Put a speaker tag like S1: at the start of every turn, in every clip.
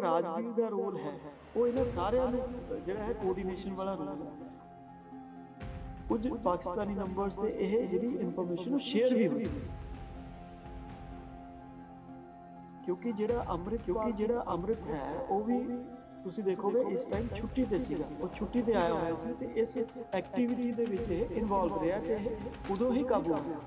S1: ਜਿਹੜਾ ਰਾਜਵੀਰ ਦਾ ਰੋਲ ਹੈ। ਉਹ ਇਹਨਾਂ ਸਾਰਿਆਂ ਨੂੰ ਜਿਹੜਾ ਹੈ ਕੋਆਰਡੀਨੇਸ਼ਨ ਵਾਲਾ ਰੋਲ ਹੈ। ਕੁਝ ਪਾਕਿਸਤਾਨੀ ਨੰਬਰਸ ਤੇ ਇਹ ਜਿਹੜੀ ਇਨਫੋਰਮੇਸ਼ਨ ਉਹ ਸ਼ੇਅਰ ਵੀ ਹੋਈ ਕਿਉਂਕਿ ਜਿਹੜਾ ਅੰਮ੍ਰਿਤ ਕਿਉਂਕਿ ਜਿਹੜਾ ਅੰਮ੍ਰਿਤ ਹੈ ਉਹ ਵੀ ਤੁਸੀਂ ਦੇਖੋਗੇ ਇਸ ਟਾਈਮ ਛੁੱਟੀ ਤੇ ਸੀਗਾ। ਉਹ ਛੁੱਟੀ ਤੇ ਆਇਆ ਹੋਇਆ ਸੀ ਤੇ ਇਸ ਐਕਟੀਵਿਟੀ ਦੇ ਵਿੱਚ ਇਹ ਇਨਵੋਲਵ ਰਿਹਾ ਤੇ ਇਹ ਉਦੋਂ ਹੀ ਕਾਬੂ ਆਇਆ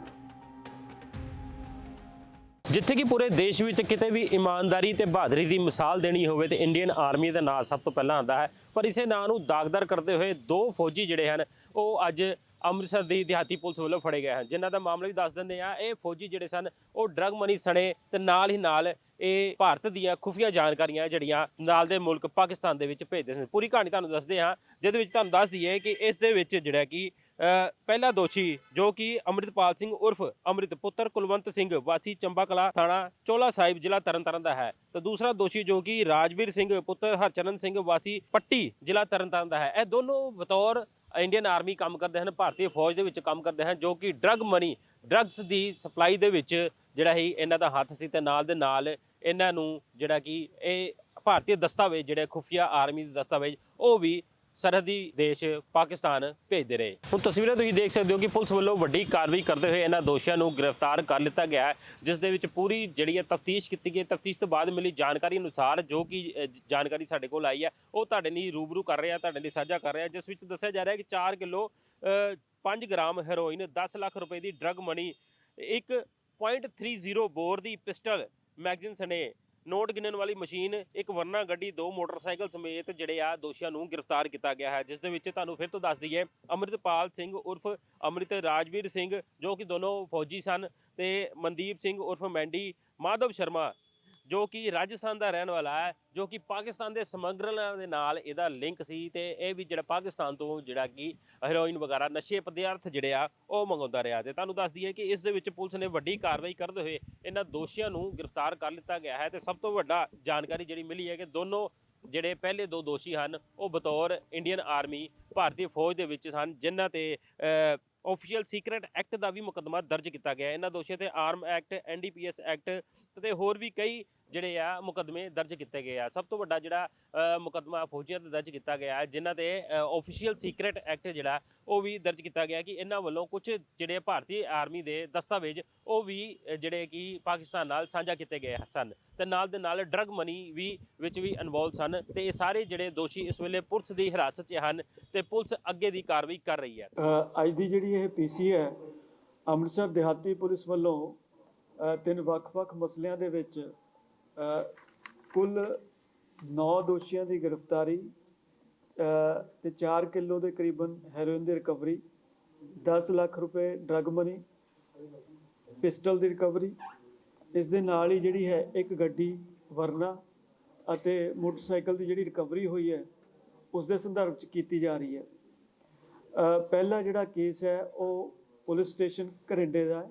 S2: ਜਿੱਥੇ ਕਿ ਪੂਰੇ ਦੇਸ਼ ਵਿੱਚ ਕਿਤੇ ਵੀ ਇਮਾਨਦਾਰੀ ਤੇ ਬਹਾਦਰੀ ਦੀ ਮਿਸਾਲ ਦੇਣੀ ਹੋਵੇ ਤੇ ਇੰਡੀਅਨ ਆਰਮੀ ਦਾ ਨਾਂ ਸਭ ਤੋਂ ਪਹਿਲਾਂ ਆਉਂਦਾ ਹੈ। ਪਰ ਇਸੇ ਨਾਂ ਨੂੰ ਦਾਗਦਾਰ ਕਰਦੇ ਹੋਏ ਦੋ ਫੌਜੀ ਜਿਹੜੇ ਹਨ, ਉਹ ਅੱਜ ਅੰਮ੍ਰਿਤਸਰ ਦੀ ਦਿਹਾਤੀ ਪੁਲਿਸ ਵੱਲੋਂ ਫੜੇ ਗਏ ਹਨ। ਜਿਨ੍ਹਾਂ ਦਾ ਮਾਮਲਾ ਵੀ ਦੱਸ ਦਿੰਦੇ ਆ ਇਹ ਫੌਜੀ ਜਿਹੜੇ ਸਨ, ਉਹ ਡਰਗ ਮਨੀ ਸਣੇ ਤੇ ਨਾਲ ਹੀ ਨਾਲ ਇਹ ਭਾਰਤ ਦੀਆਂ ਖੁਫੀਆ ਜਾਣਕਾਰੀਆਂ ਜਿਹੜੀਆਂ ਨਾਲ ਦੇ ਮੁਲਕ ਪਾਕਿਸਤਾਨ ਦੇ ਵਿੱਚ ਭੇਜਦੇ ਸਨ। ਪੂਰੀ ਕਹਾਣੀ ਤੁਹਾਨੂੰ ਦੱਸਦੇ ਹਾਂ, ਜਿਹਦੇ ਵਿੱਚ ਤੁਹਾਨੂੰ ਦੱਸ ਦਈਏ ਕਿ ਇਸ ਦੇ ਵਿੱਚ ਜਿਹੜਾ ਕਿ ਪਹਿਲਾ ਦੋਸ਼ੀ ਜੋ ਕਿ ਅੰਮ੍ਰਿਤਪਾਲ ਸਿੰਘ ਉਰਫ ਅੰਮ੍ਰਿਤ ਪੁੱਤਰ ਕੁਲਵੰਤ ਸਿੰਘ ਵਾਸੀ ਚੰਬਾ ਕਲਾ ਥਾਣਾ ਚੋਲਾ ਸਾਹਿਬ ਜ਼ਿਲ੍ਹਾ ਤਰਨਤਾਰਨ ਦਾ ਹੈ। ਤੇ ਦੂਸਰਾ ਦੋਸ਼ੀ ਜੋ ਕਿ ਰਾਜਵੀਰ ਸਿੰਘ ਪੁੱਤਰ ਹਰਚਰਨ ਸਿੰਘ ਵਾਸੀ ਪੱਟੀ ਜ਼ਿਲ੍ਹਾ ਤਰਨਤਾਰਨ ਦਾ ਹੈ। ਇਹ ਦੋਨੋਂ ਬਤੌਰ ਇੰਡੀਅਨ ਆਰਮੀ ਕੰਮ ਕਰਦੇ ਹਨ, ਭਾਰਤੀ ਫੌਜ ਦੇ ਵਿੱਚ ਕੰਮ ਕਰਦੇ ਹਨ, ਜੋ ਕਿ ਡਰਗ ਮਨੀ, ਡਰੱਗਸ ਦੀ ਸਪਲਾਈ ਦੇ ਵਿੱਚ ਜਿਹੜਾ ਹੀ ਇਹਨਾਂ ਦਾ ਹੱਥ ਸੀ ਤੇ ਨਾਲ ਦੇ ਨਾਲ ਇਹਨਾਂ ਨੂੰ ਜਿਹੜਾ ਕਿ ਇਹ ਭਾਰਤੀ ਦਸਤਾਵੇਜ਼, ਜਿਹੜੇ ਖੁਫੀਆ ਆਰਮੀ ਦੇ ਦਸਤਾਵੇਜ਼, ਉਹ ਵੀ ਸਰਹੱਦੀ ਦੇਸ਼ ਪਾਕਿਸਤਾਨ ਭੇਜਦੇ ਰਹੇ। ਹੁਣ ਤਸਵੀਰਾਂ ਤੁਸੀਂ ਦੇਖ ਸਕਦੇ ਹੋ ਕਿ ਪੁਲਿਸ ਵੱਲੋਂ ਵੱਡੀ ਕਾਰਵਾਈ ਕਰਦੇ ਹੋਏ ਇਹਨਾਂ ਦੋਸ਼ੀਆਂ ਨੂੰ ਗ੍ਰਿਫਤਾਰ ਕਰ ਲਿੱਤਾ ਗਿਆ ਹੈ ਜਿਸ ਦੇ ਵਿੱਚ ਪੂਰੀ ਜਿਹੜੀ ਹੈ ਤਫਤੀਸ਼ ਕੀਤੀ ਗਈ ਹੈ। ਤਫਤੀਸ਼ ਤੋਂ ਬਾਅਦ ਮਿਲੀ ਜਾਣਕਾਰੀ ਅਨੁਸਾਰ ਜੋ ਕਿ ਅ, ਜਾਣਕਾਰੀ ਸਾਡੇ ਕੋਲ ਆਈ ਹੈ ਉਹ ਤੁਹਾਡੇ ਲਈ ਰੂਬਰੂ ਕਰ ਰਿਹਾ ਤੁਹਾਡੇ ਲਈ ਸਾਂਝਾ ਕਰ ਰਿਹਾ ਜਿਸ ਵਿੱਚ ਦੱਸਿਆ ਜਾ ਰਿਹਾ ਹੈ ਕਿ 4 ਕਿਲੋ 5 ਗ੍ਰਾਮ ਹੈਰੋਇਨ 10 ਲੱਖ ਰੁਪਏ ਦੀ ਡਰੱਗ ਮਨੀ ਇੱਕ .30 ਬੋਰ ਦੀ ਪਿਸਟਲ ਮੈਗਜ਼ੀਨ ਸਣੇ ਨੋਟ ਗਿਣਨ ਵਾਲੀ ਮਸ਼ੀਨ, ਇੱਕ ਵਰਨਾ ਗੱਡੀ, ਦੋ ਮੋਟਰਸਾਈਕਲ ਸਮੇਤ ਜਿਹੜੇ ਆ ਦੋਸ਼ੀਆਂ ਨੂੰ ਗ੍ਰਿਫਤਾਰ ਕੀਤਾ ਗਿਆ ਹੈ, ਜਿਸ ਦੇ ਵਿੱਚ ਤੁਹਾਨੂੰ ਫਿਰ ਤੋਂ ਦੱਸ ਦਈਏ, ਅੰਮ੍ਰਿਤਪਾਲ ਸਿੰਘ ਉਰਫ ਅੰਮ੍ਰਿਤ ਰਾਜਵੀਰ ਸਿੰਘ, ਜੋ ਕਿ ਦੋਨੋਂ ਫੌਜੀ ਸਨ, ਤੇ ਮਨਦੀਪ ਸਿੰਘ ਉਰਫ ਮੈਂਡੀ ਮਾਧਵ ਸ਼ਰਮਾ ਜੋ ਕਿ ਰਾਜਸਥਾਨ ਦਾ ਰਹਿਣ ਵਾਲਾ ਹੈ, ਜੋ ਕਿ ਪਾਕਿਸਤਾਨ ਦੇ ਸਮਗਲਰਾਂ ਦੇ ਨਾਲ ਇਹਦਾ ਲਿੰਕ ਸੀ ਤੇ ਇਹ ਵੀ ਜਿਹੜਾ ਪਾਕਿਸਤਾਨ ਤੋਂ ਜਿਹੜਾ ਕਿ ਹੈਰੋਇਨ ਵਗੈਰਾ ਨਸ਼ੇ ਪਦਾਰਥ ਜਿਹੜੇ ਆ, ਉਹ ਮੰਗਾਉਂਦਾ ਰਿਹਾ ਤੇ ਤੁਹਾਨੂੰ ਦੱਸ ਦਈਏ ਕਿ ਇਸ ਦੇ ਵਿੱਚ ਪੁਲਿਸ ਨੇ ਵੱਡੀ ਕਾਰਵਾਈ ਕਰਦੇ ਹੋਏ ਇਹਨਾਂ ਦੋਸ਼ੀਆਂ ਨੂੰ ਗ੍ਰਿਫਤਾਰ ਕਰ ਲਿੱਤਾ ਗਿਆ ਹੈ ਤੇ ਸਭ ਤੋਂ ਵੱਡਾ ਜਾਣਕਾਰੀ ਜਿਹੜੀ ਮਿਲੀ ਹੈ ਕਿ ਦੋਨੋਂ ਜਿਹੜੇ ਪਹਿਲੇ ਦੋ ਦੋਸ਼ੀ ਹਨ, ਉਹ ਬਤੌਰ ਇੰਡੀਅਨ ਆਰਮੀ ਭਾਰਤੀ ਫੌਜ ਦੇ ਵਿੱਚ ਸਨ, ਜਿਨ੍ਹਾਂ ਤੇ ਆਫੀਸ਼ੀਅਲ ਸੀਕ੍ਰੇਟ ਐਕਟ ਦਾ ਵੀ ਮੁਕੱਦਮਾ ਦਰਜ ਕੀਤਾ ਗਿਆ ਇਹਨਾਂ ਦੋਸ਼ੀਆਂ ਤੇ ਆਰਮ ਐਕਟ ਐਨਡੀਪੀਐਸ ਐਕਟ ਤੇ ਹੋਰ ਵੀ ਕਈ ਜਿਹੜੇ ਆ ਮੁਕੱਦਮੇ ਦਰਜ ਕੀਤੇ ਗਏ ਆ। ਸਭ ਤੋਂ ਵੱਡਾ ਜਿਹੜਾ ਅ, ਮੁਕੱਦਮਾ ਫੌਜੀਆਂ ਤੇ ਦਰਜ ਕੀਤਾ ਗਿਆ ਹੈ ਜਿਨ੍ਹਾਂ ਤੇ ਆਫੀਸ਼ੀਅਲ ਸੀਕ੍ਰੇਟ ਐਕਟ ਜਿਹੜਾ ਉਹ ਵੀ ਦਰਜ ਕੀਤਾ ਗਿਆ ਕਿ ਇਹਨਾਂ ਵੱਲੋਂ ਕੁਝ ਜਿਹੜੇ ਭਾਰਤੀ ਆਰਮੀ ਦੇ ਦਸਤਾਵੇਜ਼ ਉਹ ਵੀ ਜਿਹੜੇ ਕਿ ਪਾਕਿਸਤਾਨ ਨਾਲ ਸਾਂਝਾ ਕੀਤੇ ਗਏ ਸਨ। ਤੇ ਨਾਲ ਦੇ ਨਾਲ ਡਰਗ ਮਨੀ ਵੀ ਵਿੱਚ ਵੀ ਇਨਵੋਲਵ ਸਨ ਤੇ ਇਹ ਸਾਰੇ ਜਿਹੜੇ ਦੋਸ਼ੀ ਇਸ ਵੇਲੇ ਪੁਲਿਸ ਦੀ ਹਿਰਾਸਤ 'ਚ ਹਨ ਤੇ ਪੁਲਿਸ ਅੱਗੇ ਦੀ ਕਾਰਵਾਈ ਕਰ ਰਹੀ ਹੈ।
S1: ਅੱਜ ਦੀ ਜਿਹੜੀ ਇਹ ਪੀਸੀ ਹੈ ਅੰਮ੍ਰਿਤਸਰ ਦਿਹਾਤੀ ਪੁਲਿਸ ਵੱਲੋਂ ਤਿੰਨ ਵੱਖ-ਵੱਖ ਮਸਲਿਆਂ ਦੇ ਵਿੱਚ ਕੁੱਲ 9 ਦੋਸ਼ੀਆਂ ਦੀ ਗ੍ਰਿਫਤਾਰੀ ਅ, ਤੇ 4 ਕਿਲੋ ਦੇ ਕਰੀਬਨ ਹੈਰੋਇਨ ਦੀ ਰਿਕਵਰੀ 10 ਲੱਖ ਰੁਪਏ ਡਰੱਗ ਮਨੀ ਪਿਸਟਲ ਦੀ ਰਿਕਵਰੀ ਇਸ ਦੇ ਨਾਲ ਹੀ ਜਿਹੜੀ ਹੈ ਇੱਕ ਗੱਡੀ ਵਰਨਾ ਅਤੇ ਮੋਟਰਸਾਈਕਲ ਦੀ ਜਿਹੜੀ ਰਿਕਵਰੀ ਹੋਈ ਹੈ ਉਸ ਦੇ ਸੰਦਰਭ ਚ ਕੀਤੀ ਜਾ ਰਹੀ ਹੈ। ਪਹਿਲਾ ਜਿਹੜਾ ਕੇਸ ਹੈ ਉਹ ਪੁਲਿਸ ਸਟੇਸ਼ਨ ਘਰਿੰਡੇ ਦਾ ਹੈ।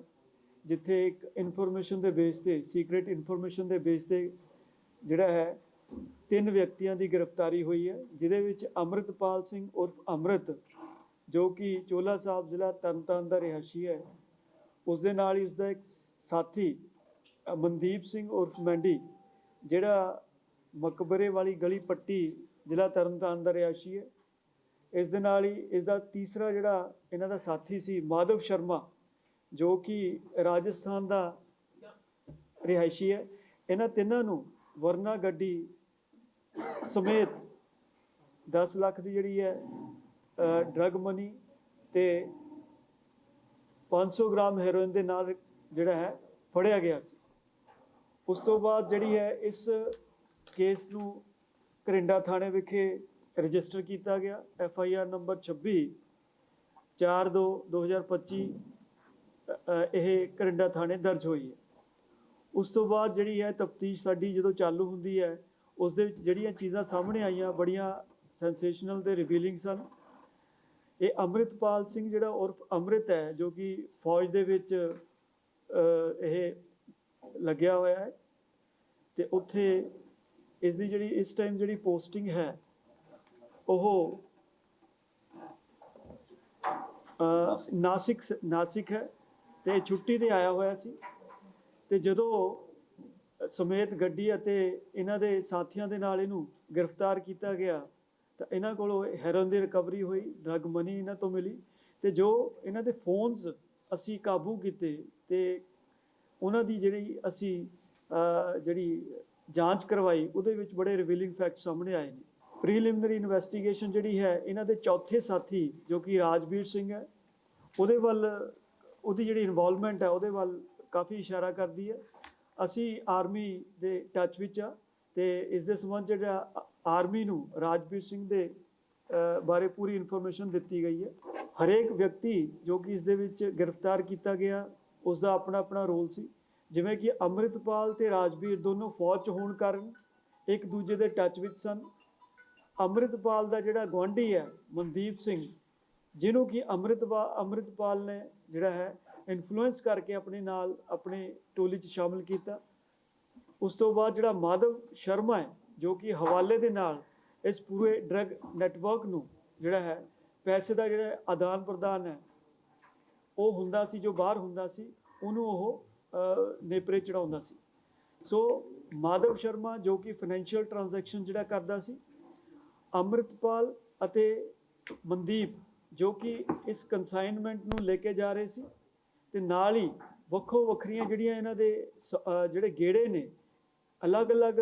S1: ਜਿੱਥੇ ਇੱਕ ਇਨਫੋਰਮੇਸ਼ਨ ਦੇ ਬੇਸ ਤੇ ਸੀਕ੍ਰੀਟ ਇਨਫੋਰਮੇਸ਼ਨ ਦੇ ਬੇਸ ਤੇ ਜਿਹੜਾ ਹੈ, ਤਿੰਨ ਵਿਅਕਤੀਆਂ ਦੀ ਗ੍ਰਿਫਤਾਰੀ ਹੋਈ ਹੈ ਜਿਦੇ ਵਿੱਚ ਅੰਮ੍ਰਿਤਪਾਲ ਸਿੰਘ ਉਰਫ ਅੰਮ੍ਰਿਤ, ਜੋ ਕਿ ਚੋਲਾ ਸਾਹਿਬ ਜ਼ਿਲ੍ਹਾ ਤਰਨਤਾਰਨ ਦਾ ਰਿਹਾਇਸ਼ੀ ਹੈ ਉਸ ਦੇ ਨਾਲ ਹੀ ਉਸ ਦਾ ਇੱਕ ਸਾਥੀ ਮਨਦੀਪ ਸਿੰਘ ਉਰਫ ਮੈਂਡੀ, ਜਿਹੜਾ ਮਕਬਰੇ ਵਾਲੀ ਗਲੀ ਪੱਟੀ ਜ਼ਿਲ੍ਹਾ ਤਰਨਤਾਰਨ ਦਾ ਰਿਹਾਇਸ਼ੀ ਹੈ। ਇਸ ਦੇ ਨਾਲ ਹੀ ਇਸ ਦਾ ਤੀਸਰਾ ਜਿਹੜਾ ਇਹਨਾਂ ਦਾ ਸਾਥੀ ਸੀ, ਮਾਧਵ ਸ਼ਰਮਾ ਜੋ ਕਿ ਰਾਜਸਥਾਨ ਦਾ ਰਿਹਾਇਸ਼ੀ ਹੈ ਇਹਨਾਂ ਤਿੰਨਾਂ ਨੂੰ ਵਰਨਾ ਗੱਡੀ ਸਮੇਤ 10 ਲੱਖ ਦੀ ਜਿਹੜੀ ਹੈ ਡਰਗ ਮਨੀ ਤੇ 500 ਗ੍ਰਾਮ ਹੈਰੋਇਨ ਦੇ ਨਾਲ ਜਿਹੜਾ ਹੈ ਫੜਿਆ ਗਿਆ ਸੀ। ਉਸ ਤੋਂ ਬਾਅਦ ਜਿਹੜੀ ਹੈ ਇਸ ਕੇਸ ਨੂੰ ਕਰਿੰਡਾ ਥਾਣੇ ਵਿਖੇ ਰਜਿਸਟਰ ਕੀਤਾ ਗਿਆ। ਐਫ ਆਈ ਆਰ ਨੰਬਰ 26 4 2 2025 ਅ, ਅ, ਇਹ ਕਰਿੰਡਾ ਥਾਣੇ ਦਰਜ ਹੋਈ ਹੈ। ਉਸ ਤੋਂ ਬਾਅਦ ਜਿਹੜੀ ਹੈ ਤਫਤੀਸ਼ ਸਾਡੀ ਜਦੋਂ ਚਾਲੂ ਹੁੰਦੀ ਹੈ, ਉਸ ਦੇ ਵਿੱਚ ਜਿਹੜੀਆਂ ਚੀਜ਼ਾਂ ਸਾਹਮਣੇ ਆਈਆਂ ਬੜੀਆਂ ਸੈਂਸੇਸ਼ਨਲ ਤੇ ਰਿਵੀਲਿੰਗ ਸਨ। ਇਹ ਅੰਮ੍ਰਿਤਪਾਲ ਸਿੰਘ ਜਿਹੜਾ ਉਰਫ ਅੰਮ੍ਰਿਤ ਹੈ, ਜੋ ਕਿ ਫੌਜ ਦੇ ਵਿੱਚ ਇਹ ਲੱਗਿਆ ਹੋਇਆ ਹੈ ਤੇ ਉੱਥੇ ਇਸ ਦੀ ਜਿਹੜੀ, ਇਸ ਟਾਈਮ ਜਿਹੜੀ ਪੋਸਟਿੰਗ ਹੈ, ਉਹ ਨਾਸਿਕ ਸ- ਨਾਸਿਕ ਹੈ। ਤੇ ਛੁੱਟੀ ਤੇ ਆਇਆ ਹੋਇਆ ਸੀ। ਤੇ ਜਦੋਂ ਸਮੇਤ ਗੱਡੀ ਅਤੇ ਇਹਨਾਂ ਦੇ ਸਾਥੀਆਂ ਦੇ ਨਾਲ ਇਹਨੂੰ ਗ੍ਰਿਫਤਾਰ ਕੀਤਾ ਗਿਆ, ਤਾਂ ਇਹਨਾਂ ਕੋਲੋਂ ਹੈਰੋਇਨ ਦੀ ਰਿਕਵਰੀ ਹੋਈ ਡਰਗ ਮਨੀ ਇਹਨਾਂ ਤੋਂ ਮਿਲੀ ਤੇ ਜੋ ਇਹਨਾਂ ਦੇ ਫੋਨਸ ਅਸੀਂ ਕਾਬੂ ਕੀਤੇ ਤੇ ਉਹਨਾਂ ਦੀ ਜਿਹੜੀ ਅਸੀਂ ਜਿਹੜੀ ਜਾਂਚ ਕਰਵਾਈ, ਉਹਦੇ ਵਿੱਚ ਬੜੇ ਰਿਵੀਲਿੰਗ ਫੈਕਟ ਸਾਹਮਣੇ ਆਏ ਨੇ। ਪ੍ਰੀਲਿਮਿਨਰੀ ਇਨਵੈਸਟੀਗੇਸ਼ਨ ਜਿਹੜੀ ਹੈ, ਇਹਨਾਂ ਦੇ ਚੌਥੇ ਸਾਥੀ ਜੋ ਕਿ ਰਾਜਵੀਰ ਸਿੰਘ ਹੈ, ਉਹਦੇ ਵੱਲ ਉਹਦੀ ਜਿਹੜੀ ਇਨਵੋਲਵਮੈਂਟ ਹੈ, ਉਹਦੇ ਵੱਲ ਕਾਫੀ ਇਸ਼ਾਰਾ ਕਰਦੀ ਹੈ। ਅਸੀਂ ਆਰਮੀ ਦੇ ਟੱਚ ਵਿੱਚ ਆ ਤੇ ਇਸ ਦੇ ਸੰਬੰਧ ਜਿਹੜਾ ਆਰਮੀ ਨੂੰ ਰਾਜਵੀਰ ਸਿੰਘ ਦੇ ਬਾਰੇ ਪੂਰੀ ਇਨਫੋਰਮੇਸ਼ਨ ਦਿੱਤੀ ਗਈ ਹੈ। ਹਰੇਕ ਵਿਅਕਤੀ ਜੋ ਕਿ ਇਸ ਦੇ ਵਿੱਚ ਗ੍ਰਿਫਤਾਰ ਕੀਤਾ ਗਿਆ ਉਸ ਦਾ ਆਪਣਾ ਆਪਣਾ ਰੋਲ ਸੀ। ਜਿਵੇਂ ਕਿ ਅੰਮ੍ਰਿਤਪਾਲ ਤੇ ਰਾਜਵੀਰ ਦੋਨੋਂ ਫੌਜ 'ਚ ਹੋਣ ਕਾਰਨ ਇੱਕ ਦੂਜੇ ਦੇ ਟੱਚ ਵਿੱਚ ਸਨ। ਅੰਮ੍ਰਿਤਪਾਲ ਦਾ ਜਿਹੜਾ ਗੁਆਂਢੀ ਹੈ, ਮਨਦੀਪ ਸਿੰਘ ਜਿਹਨੂੰ ਕਿ ਅੰਮ੍ਰਿਤਪਾਲ ਅੰਮ੍ਰਿਤਪਾਲ ਨੇ ਜਿਹੜਾ ਹੈ ਇਨਫਲੂਐਂਸ ਕਰਕੇ ਆਪਣੇ ਨਾਲ ਆਪਣੇ ਟੋਲੀ 'ਚ ਸ਼ਾਮਲ ਕੀਤਾ। ਉਸ ਤੋਂ ਬਾਅਦ ਜਿਹੜਾ ਮਾਧਵ ਸ਼ਰਮਾ ਹੈ, ਜੋ ਕਿ ਹਵਾਲੇ ਦੇ ਨਾਲ ਇਸ ਪੂਰੇ ਡਰਗ ਨੈਟਵਰਕ ਨੂੰ ਜਿਹੜਾ ਹੈ ਪੈਸੇ ਦਾ ਜਿਹੜਾ ਆਦਾਨ ਪ੍ਰਦਾਨ ਹੈ, ਉਹ ਹੁੰਦਾ ਸੀ, ਜੋ ਬਾਹਰ ਹੁੰਦਾ ਸੀ, ਉਹਨੂੰ ਉਹ ਨੇਪਰੇ ਚੜਾਉਂਦਾ ਸੀ। ਸੋ ਮਾਧਵ ਸ਼ਰਮਾ ਜੋ ਕਿ ਫਾਈਨੈਂਸ਼ੀਅਲ ਟ੍ਰਾਂਜੈਕਸ਼ਨ ਜਿਹੜਾ ਕਰਦਾ ਸੀ, ਅੰਮ੍ਰਿਤਪਾਲ ਅਤੇ ਮਨਦੀਪ ਜੋ ਕਿ ਇਸ ਕੰਸਾਈਨਮੈਂਟ ਨੂੰ ਲੈ ਕੇ ਜਾ ਰਹੇ ਸੀ ਤੇ ਨਾਲ ਹੀ ਵੱਖੋ ਵੱਖਰੀਆਂ ਜਿਹੜੀਆਂ ਇਹਨਾਂ ਦੇ ਸ- ਜਿਹੜੇ ਗੇੜੇ ਨੇ, ਅਲੱਗ-ਅਲੱਗ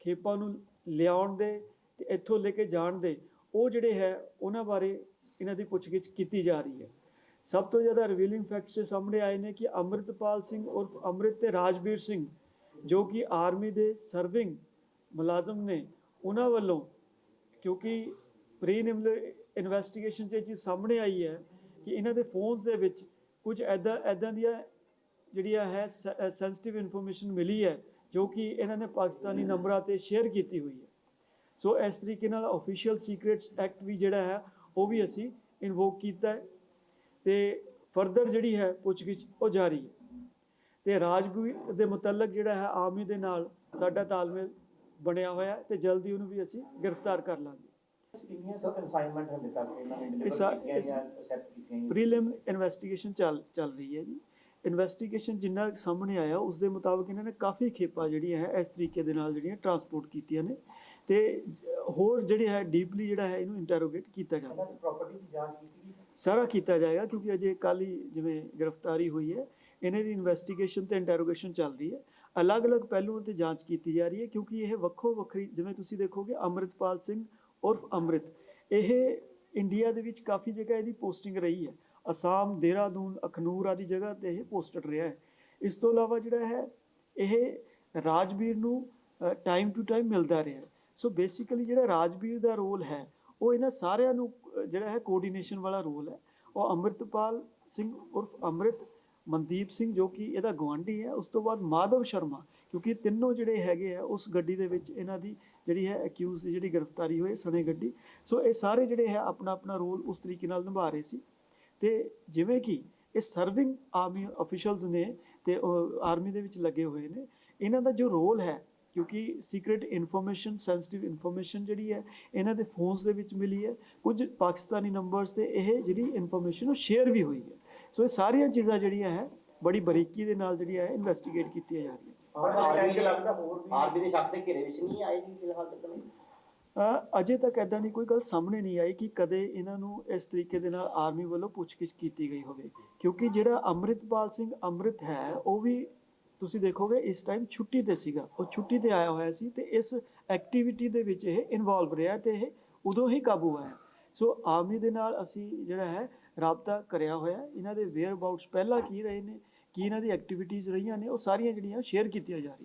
S1: ਖੇਪਾਂ ਨੂੰ ਲਿਆਉਣ ਦੇ ਤੇ ਇੱਥੋਂ ਲੈ ਕੇ ਜਾਣ ਦੇ, ਉਹ ਜਿਹੜੇ ਹੈ, ਉਹਨਾਂ ਬਾਰੇ ਇਹਨਾਂ ਦੀ ਪੁੱਛਗਿੱਛ ਕੀਤੀ ਜਾ ਰਹੀ ਹੈ। ਸਭ ਤੋਂ ਜ਼ਿਆਦਾ ਰਿਵੀਲਿੰਗ ਫੈਕਟਸ ਸਾਹਮਣੇ ਆਏ ਨੇ ਕਿ ਅੰਮ੍ਰਿਤਪਾਲ ਸਿੰਘ ਉਰਫ ਅੰਮ੍ਰਿਤ ਤੇ ਰਾਜਵੀਰ ਸਿੰਘ, ਜੋ ਕਿ ਆਰਮੀ ਦੇ ਸਰਵਿੰਗ ਮੁਲਾਜ਼ਮ ਨੇ, ਉਹਨਾਂ ਵੱਲੋਂ ਕਿਉਂਕਿ ਪ੍ਰੀ ਇਨਵੈਸਟੀਗੇਸ਼ਨ 'ਚ ਇਹ ਚੀਜ਼ ਸਾਹਮਣੇ ਆਈ ਹੈ ਕਿ ਇਹਨਾਂ ਦੇ ਫੋਨਸ ਦੇ ਵਿੱਚ ਕੁਝ ਐਦਾਂ ਐਦਾਂ ਦੀਆਂ ਜਿਹੜੀਆਂ ਹੈ ਸੈਂਸਿਟਿਵ ਇਨਫੋਰਮੇਸ਼ਨ ਮਿਲੀ ਹੈ, ਜੋ ਕਿ ਇਹਨਾਂ ਨੇ ਪਾਕਿਸਤਾਨੀ ਨੰਬਰਾਂ ਤੇ ਸ਼ੇਅਰ ਕੀਤੀ ਹੋਈ ਹੈ। ਸੋ ਇਸ ਤਰੀਕੇ ਨਾਲ ਅਫੀਸ਼ੀਅਲ ਸੀਕ੍ਰੀਟਸ ਐਕਟ ਵੀ ਜਿਹੜਾ ਹੈ, ਉਹ ਵੀ ਅਸੀਂ ਇਨਵੋਕ ਕੀਤਾ ਹੈ ਤੇ ਫਰਦਰ ਜਿਹੜੀ ਹੈ ਪੁੱਛਗਿੱਛ ਉਹ ਜਾਰੀ ਹੈ। ਤੇ ਰਾਜਵੀਰ ਦੇ ਮੁਤਲਕ ਜਿਹੜਾ ਹੈ, ਆਰਮੀ ਦੇ ਨਾਲ ਸਾਡਾ ਤਾਲਮੇਲ ਬਣਿਆ ਹੋਇਆ ਹੈ ਤੇ ਜਲਦੀ ਉਹਨੂੰ ਵੀ ਅਸੀਂ ਗ੍ਰਿਫਤਾਰ ਕਰ ਲਾਂਗੇ।
S3: ਕਿੰਨੀਆਂ ਸੋ ਕਨਸਾਈਨਮੈਂਟ ਹੁੰਦੇ ਤੱਕ ਇਹਨਾਂ ਨੇ ਡਿਲੀਵਰ ਕੀਤੀਆਂ ਜਾਂ ਅਸੈਪਟ ਕੀਤੀਆਂ
S1: ਪ੍ਰੀਲਿਮ ਇਨਵੈਸਟੀਗੇਸ਼ਨ ਚੱਲ ਚੱਲ ਰਹੀ ਹੈ ਜੀ। ਇਨਵੈਸਟੀਗੇਸ਼ਨ ਜਿੰਨਾ ਸਾਹਮਣੇ ਆਇਆ ਉਸ ਦੇ ਮੁਤਾਬਕ ਇਹਨਾਂ ਨੇ ਕਾਫੀ ਖੇਪਾਂ ਜਿਹੜੀਆਂ ਹੈ ਇਸ ਤਰੀਕੇ ਦੇ ਨਾਲ ਜਿਹੜੀਆਂ ਟਰਾਂਸਪੋਰਟ ਕੀਤੀਆਂ ਨੇ। ਤੇ ਜ- ਹੋਰ ਜਿਹੜੇ ਹੈ ਡੀਪਲੀ ਜਿਹੜਾ ਹੈ ਇਹਨੂੰ ਇੰਟਰੋਗੇਟ ਕੀਤਾ ਜਾਵੇ
S3: ਇਹਨਾਂ ਦੀ ਪ੍ਰਾਪਰਟੀ ਦੀ ਜਾਂਚ ਕੀਤੀ ਗਈ
S1: ਸਾਰਾ? ਕੀਤਾ ਜਾਏਗਾ ਕਿਉਂਕਿ ਅਜੇ ਕੱਲ ਹੀ ਜਿਵੇਂ ਗ੍ਰਿਫਤਾਰੀ ਹੋਈ ਹੈ ਇਹਨਾਂ ਦੀ ਇਨਵੈਸਟੀਗੇਸ਼ਨ ਤੇ ਇੰਟਰੋਗੇਸ਼ਨ ਚੱਲ ਰਹੀ ਹੈ। ਅਲੱਗ-ਅਲੱਗ ਪਹਿਲੂਆਂ ਤੇ ਜਾਂਚ ਕੀਤੀ ਜਾ ਰਹੀ ਹੈ ਕਿਉਂਕਿ ਇਹ ਵੱਖੋ ਵੱਖਰੀ ਜਿਵੇਂ ਤੁਸੀਂ ਦੇਖੋਗੇ ਅੰਮ੍ਰਿਤਪਾਲ ਸਿੰਘ ਉਰਫ ਅੰਮ੍ਰਿਤ। ਇਹ ਇੰਡੀਆ ਦੇ ਵਿੱਚ ਕਾਫੀ ਜਗ੍ਹਾ ਇਹਦੀ ਪੋਸਟਿੰਗ ਰਹੀ ਹੈ। ਅਸਾਮ, ਦੇਹਰਾਦੂਨ, ਅਖਨੂਰ ਆਦਿ ਜਗ੍ਹਾ ਤੇ ਇਹ ਪੋਸਟਡ ਰਿਹਾ ਹੈ। ਇਸ ਤੋਂ ਇਲਾਵਾ ਜਿਹੜਾ ਹੈ, ਇਹ ਰਾਜਵੀਰ ਨੂੰ ਟਾਈਮ ਟੂ ਟਾਈਮ ਮਿਲਦਾ ਰਿਹਾ ਸੋ ਬੇਸਿਕਲੀ ਜਿਹੜਾ ਰਾਜਵੀਰ ਦਾ ਰੋਲ ਹੈ, ਉਹ ਇਹਨਾਂ ਸਾਰਿਆਂ ਨੂੰ ਜਿਹੜਾ ਹੈ ਕੋਆਰਡੀਨੇਸ਼ਨ ਵਾਲਾ ਰੋਲ ਹੈ। ਉਹ ਅੰਮ੍ਰਿਤਪਾਲ ਸਿੰਘ ਉਰਫ ਅੰਮ੍ਰਿਤ, ਮਨਦੀਪ ਸਿੰਘ ਜੋ ਕਿ ਇਹਦਾ ਗਵਾਂਢੀ ਹੈ। ਉਸ ਤੋਂ ਬਾਅਦ ਮਾਧਵ ਸ਼ਰਮਾ, ਕਿਉਂਕਿ ਤਿੰਨੋਂ ਜਿਹੜੇ ਹੈਗੇ ਆ, ਉਸ ਗੱਡੀ ਦੇ ਵਿੱਚ ਇਹਨਾਂ ਦੀ ਜਿਹੜੀ ਹੈ ਅਕਿਊਜ਼ ਦੀ ਜਿਹੜੀ ਗ੍ਰਿਫਤਾਰੀ ਹੋਈ, ਸਣੇ ਗੱਡੀ। ਸੋ ਇਹ ਸਾਰੇ ਜਿਹੜੇ ਹੈ ਆਪਣਾ ਆਪਣਾ ਰੋਲ ਉਸ ਤਰੀਕੇ ਨਾਲ ਨਿਭਾ ਰਹੇ ਸੀ। ਤੇ ਜਿਵੇਂ ਕਿ ਇਹ ਸਰਵਿੰਗ ਆਰਮੀ ਅਫੀਸ਼ੀਅਲਸ ਨੇ ਤੇ ਆਰਮੀ ਦੇ ਵਿੱਚ ਲੱਗੇ ਹੋਏ ਨੇ। ਇਹਨਾਂ ਦਾ ਜੋ ਰੋਲ ਹੈ, ਕਿਉਂਕਿ ਸੀਕ੍ਰੀਟ ਇਨਫੋਰਮੇਸ਼ਨ ਸੈਂਸਿਟਿਵ ਇਨਫੋਰਮੇਸ਼ਨ ਜਿਹੜੀ ਹੈ, ਇਹਨਾਂ ਦੇ ਫੋਨਸ ਦੇ ਵਿੱਚ ਮਿਲੀ ਹੈ। ਕੁਝ ਪਾਕਿਸਤਾਨੀ ਨੰਬਰਸ ਤੇ ਇਹ ਜਿਹੜੀ ਇਨਫੋਰਮੇਸ਼ਨ ਉਹ ਸ਼ੇਅਰ ਵੀ ਹੋਈ ਹੈ। ਸੋ ਇਹ ਸਾਰੀਆਂ ਚੀਜ਼ਾਂ ਜਿਹੜੀਆਂ ਹੈ ਬੜੀ ਬਰੀਕੀ ਦੇ ਨਾਲ ਜਿਹੜੀਆਂ ਹੈ ਇਨਵੈਸਟੀਗੇਟ ਕੀਤੀਆਂ ਜਾ
S3: ਦੇ
S4: ਸ਼ੱਕ ਘੇਰੇ ਵਿੱਚ ਨਹੀਂ ਫਿਲਹਾਲ ਤੱਕ ਨਹੀਂ।
S1: ਅ, ਅਜੇ ਤੱਕ ਐਦਾਂ ਦੀ ਕੋਈ ਗੱਲ ਸਾਹਮਣੇ ਨਹੀਂ ਆਈ ਕਿ ਕਦੇ ਇਹਨਾਂ ਨੂੰ ਇਸ ਤਰੀਕੇ ਦੇ ਨਾਲ ਆਰਮੀ ਵੱਲੋਂ ਪੁੱਛਗਿੱਛ ਕੀਤੀ ਗਈ ਹੋਵੇ। ਕਿਉਂਕਿ ਜਿਹੜਾ ਅੰਮ੍ਰਿਤਪਾਲ ਸਿੰਘ ਅੰਮ੍ਰਿਤ ਹੈ ਉਹ ਵੀ ਤੁਸੀਂ ਦੇਖੋਗੇ ਇਸ ਟਾਈਮ ਛੁੱਟੀ ਤੇ ਸੀਗਾ। ਉਹ ਛੁੱਟੀ ਤੇ ਆਇਆ ਹੋਇਆ ਸੀ ਤੇ ਇਸ ਐਕਟੀਵਿਟੀ ਦੇ ਵਿੱਚ ਇਹ ਇਨਵੋਲਵ ਰਿਹਾ ਤੇ ਇਹ ਉਦੋਂ ਹੀ ਕਾਬੂ ਆਇਆ। ਸੋ ਆਰਮੀ ਦੇ ਨਾਲ ਅਸੀਂ ਜਿਹੜਾ ਹੈ ਰਾਬਤਾ ਕਰਿਆ ਹੋਇਆ। ਹੈ। ਇਹਨਾਂ ਦੇ ਵੇਅਰ ਅਬਾਊਟਸ ਪਹਿਲਾਂ ਕੀ ਰਹੇ ਨੇ ਕੀ ਇਹਨਾਂ ਦੀ ਐਕਟੀਵਿਟੀਜ਼ ਰਹੀਆਂ ਨੇ ਉਹ ਸਾਰੀਆਂ ਜਿਹੜੀਆਂ ਸ਼ੇਅਰ ਕੀਤੀਆਂ ਜਾ ਰਹੀਆਂ